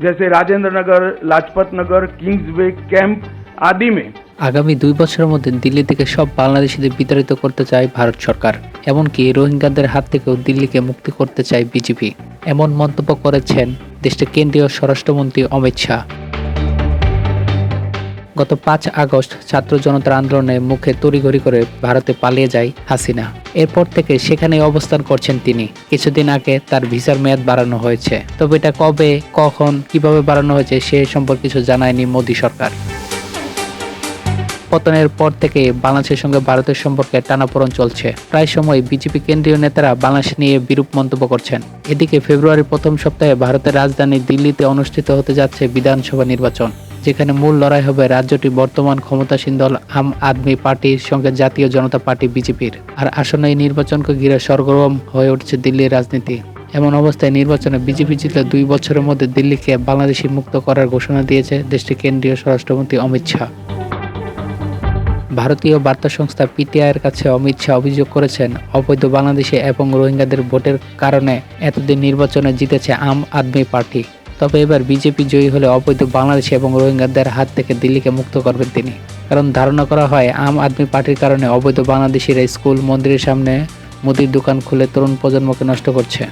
जैसे Rajendra Nagar Lajpat Nagar Kingsway camp आदि में আগামী দুই বছরের মধ্যে দিল্লি থেকে সব বাংলাদেশিদের বিতাড়িত করতে চায় ভারত সরকার এমনকি রোহিঙ্গাদের হাত থেকেও দিল্লিকে মুক্তি করতে চায় বিজেপি এমন মন্তব্য করেছেন দেশটির কেন্দ্রীয় স্বরাষ্ট্রমন্ত্রী অমিত শাহ গত পাঁচ আগস্ট ছাত্র জনতার আন্দোলনে মুখে তড়িঘড়ি করে ভারতে পালিয়ে যায় হাসিনা। এরপর থেকে সেখানেই অবস্থান করছেন তিনি। কিছুদিন আগে তার ভিসার মেয়াদ বাড়ানো হয়েছে। তবে এটা কবে, কখন, কীভাবে বাড়ানো হয়েছে সে সম্পর্কে কিছু জানায়নি মোদী সরকার। পতনের পর থেকে বাংলাদেশের সঙ্গে ভারতের সম্পর্কে টানাপোড়ন চলছে। প্রায় সময় বিজেপি কেন্দ্রীয় নেতারা বাংলাদেশ নিয়ে বিরূপ মন্তব্য করছেন। এদিকে ফেব্রুয়ারির প্রথম সপ্তাহে ভারতের রাজধানী দিল্লিতে অনুষ্ঠিত হতে যাচ্ছে বিধানসভা নির্বাচন। যেখানে মূল লড়াই হবে রাজ্যটি বর্তমান ক্ষমতাসীন দল আম আদমি পার্টির সঙ্গে জাতীয় জনতা পার্টি বিজেপির। আর আসন্ন এই নির্বাচনকে ঘিরে সরগরম হয়ে উঠছে দিল্লির রাজনীতি। এমন অবস্থায় নির্বাচনে বিজেপি জিতলে দুই বছরের মধ্যে দিল্লিকে বাংলাদেশি মুক্ত করার ঘোষণা দিয়েছে দেশটির কেন্দ্রীয় স্বরাষ্ট্রমন্ত্রী অমিত শাহ। ভারতীয় বার্তা সংস্থা পিটিআইয়ের কাছে অমিত শাহ অভিযোগ করেছেন, অবৈধ বাংলাদেশি এবং রোহিঙ্গাদের ভোটের কারণে এতদিন নির্বাচনে জিতেছে আম আদমি পার্টি। তবে এবার বিজেপি জয়ী হলে অবৈধ বাংলাদেশি এবং রোহিঙ্গাদের হাত থেকে দিল্লিকে মুক্ত করবেন তিনি। কারণ ধারণা করা হয়, আম আদমি পার্টির কারণে অবৈধ বাংলাদেশিরা স্কুল, মন্দিরের সামনে মুদির দোকান খুলে তরুণ প্রজন্মকে নষ্ট করছে।